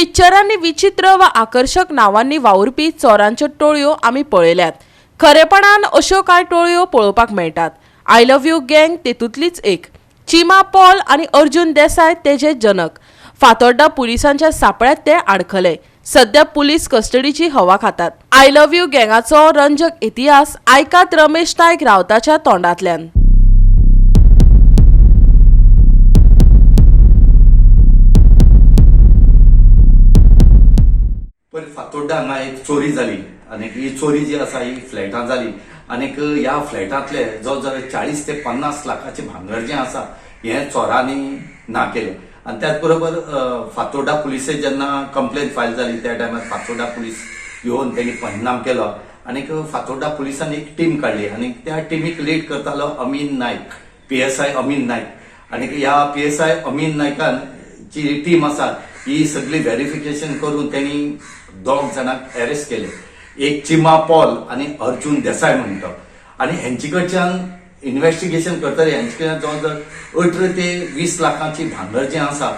पिक्चरांनी विचित्र वा आकर्षक नावांनी वावुरपी चोरांच्यो टोळयो आमी पळयल्यात. खरेपणान अश्यो कांय टोळयो पळोवपाक मेळटात. आय लव्ह यू गँग तेतूंतलीच एक. चिमा पॉल आनी अर्जुन देसाय तेजे जनक. फातोड्डा पुलिसांच्या सापळ्यात ते आडखले सध्या पुलीस कस्टडीची हवा खातात. आय लव्ह यू गँगाचो रंजक इतिहास आयकात रमेश नायक रावताच्या तोंडांतल्यान. फातोड्डा हांगा एक चोरी जाली आनी ही चोरी जी आसा ही फ्लॅटां जाली आनीक ह्या फ्लॅटांतले जवळ जवळ चाळीस ते पन्नास लाखाचे भांगर जें आसा हें चोरांनी ना केलें. आनी त्याच बरोबर फातोड्डा पुलिसेक जेन्ना कंप्लेन फायल जाली त्या टायमार फातोड्डा पुलीस येवन तेणी परिणाम केलो. आनीक फातोड्डा पुलिसांनी एक टीम काडली आनी त्या टिमीक लीड करतालो Amin Nayak P S I Amin Nayak आनीक ह्या पी एस आय अमीन नायकान जी टीम आसा ही सगळी व्हेरिफिकेशन करून त्यांनी दोग जाणांक अरेस्ट केले. एक चिमा पॉल आणि अर्जुन देसाय म्हणतो. आणि हेंचे कडच्यान इन्व्हेस्टिगेशन करतले हेंचे कडल्यान जवळ जवळ अठरा ते वीस लाखांची भांगर जें आसा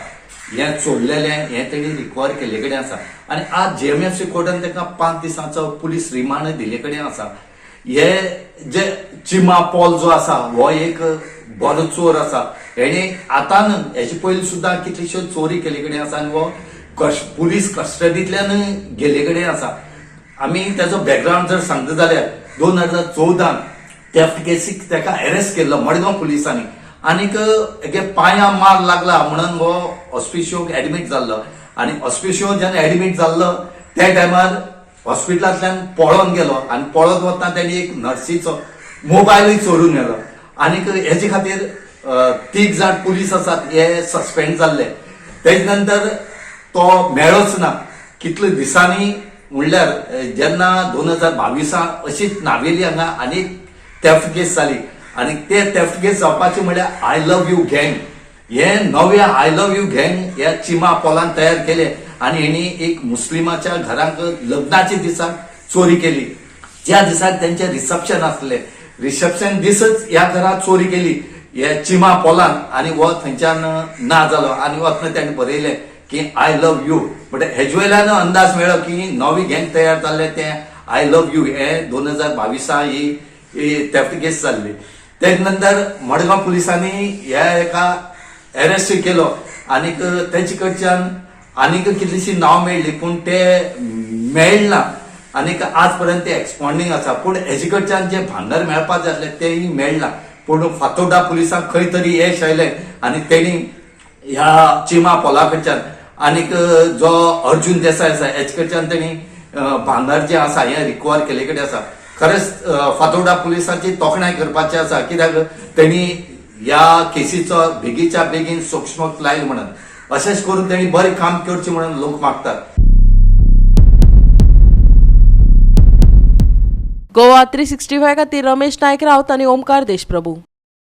हें चोरलेलें हें तेणी रिकवर केले कडेन आसा. आनी आज जेएमएफसी कोर्टान ताका पांच दिसांचो पुलीस रिमांड दिले कडेन आसा. हे जे चिमा पॉल जो आसा हो एक बरो चोर आसा. हेणे आतां हेजे पयलीं सुद्दां कितल्योश्यो चोरी केले कडेन आसा आनी हो कश पुलीस कस्टडींतल्यान गेले कडेन आसा आमी तेजो बॅकग्रावंड जर सांगता जाल्यार दोन हजार चौदान थेफ्ट केसीक ताका अरेस्ट केल्लो मडगांव पुलिसांनी. आनीक हेगे पांयां मार लागला म्हणून हो हॉस्पिशियोक एडमीट जाल्लो आनी हॉस्पिशियो जेन्ना एडमीट जाल्लो त्या टायमार हॉस्पिटलांतल्यान पळोवन गेलो. आनी पळत वतना तेणी एक नर्सीचो मोबायलूय चोरून गेलो आनीक हेजे खातीर तीग जाण पुलीस आसात हे सस्पेंड जाल्ले तेज नंतर तो मेळोच ना कितले दिसांनी म्हणल्यार जेन्ना दोन हजार बावीसांत अशीच नावेली हांगा आनीक तेफ्ट केस जाली आनी ते टेफ्ट केस जावपाचे म्हळ्यार आय लव्ह यू गँग हे नवे आय लव्ह यू गँग ह्या चिमा पोलान तयार केले. आनी हेणी एक मुस्लिमाच्या घरांक लग्नाच्या दिसाक चोरी केली. ज्या दिसाक त्यांचे रिसेप्शन आसलें रिसेप्शन दिसच ह्या घरांत चोरी केली. हे चिमा पोलान आनी हो थंयच्यान ना जालो आनी वचन ताणें बरयलें की आय लव यू बट हेजे वयल्यान अंदाज मेळ्ळो की नवी गँग तयार जाल्ले ते. आय लव यू हे दोन हजार बावीसा ही थेफ्ट केस जाल्ली तेज नंतर मडगांव पुलिसांनी ह्या एका एरेस्ट केलो. आनीक तेचे कडच्यान आनीक कितलीशीं नांव मेळ्ळीं पूण ते मेळना आनीक आज पर्यंत ते एक्सपॉन्डिंग आसा पूण हेजे कडच्यान जे भांगर मेळपाक जाय आसलें मेळना पूण फातोडा पुलिसांक खंय तरी यश आयलें आनी तेणी ह्या चिमा पोला कडच्यान आनीक जो अर्जुन देसाय आसा हेचे कडच्यान तेणी अं, भांगर जे आसा हें रिकवर केले कडेन आसा. खरेंच फातोडा पुलिसांची तोखणाय करपाची आसा. कित्याक? तेणी ह्या केसीचो बेगीच्या बेगीन सूक्ष्मक लायल म्हणून अशेंच करून तेणी बरें काम करचें म्हणून लोक मागतात. गोवा थ्री सिक्स्टी फाय खातीर रमेश नायक रावत आनी ओमकार देशप्रभू